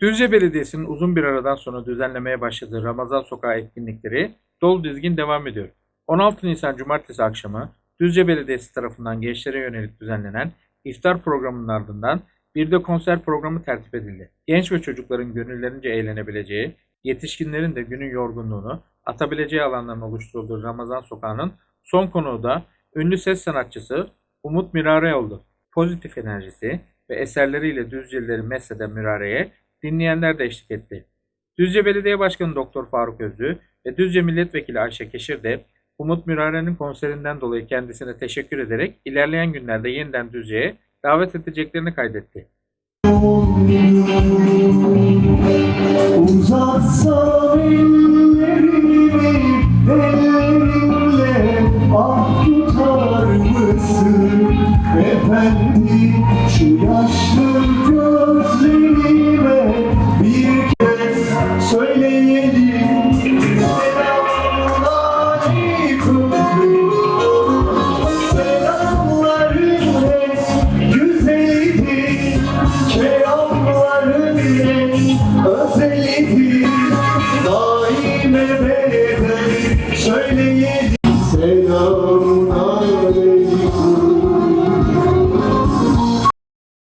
Düzce Belediyesi'nin uzun bir aradan sonra düzenlemeye başladığı Ramazan Sokağı etkinlikleri dolu dizgin devam ediyor. 16 Nisan Cumartesi akşamı Düzce Belediyesi tarafından gençlere yönelik düzenlenen iftar programının ardından bir de konser programı tertip edildi. Genç ve çocukların gönüllerince eğlenebileceği, yetişkinlerin de günün yorgunluğunu atabileceği alanların oluşturulduğu Ramazan Sokağı'nın son konuğu da ünlü ses sanatçısı Umut Mirare oldu. Pozitif enerjisi ve eserleriyle Düzcelileri mesheden Mirare'ye dinleyenler de eşlik etti. Düzce Belediye Başkanı Doktor Faruk Özlü ve Düzce Milletvekili Ayşe Keşir de Umut Mirare'nin konserinden dolayı kendisine teşekkür ederek ilerleyen günlerde yeniden Düzce'ye davet edeceklerini kaydetti. Uzatsam ellerimi ellerimle ah tutar mısın efendim şu yaşlı Oh, I pray.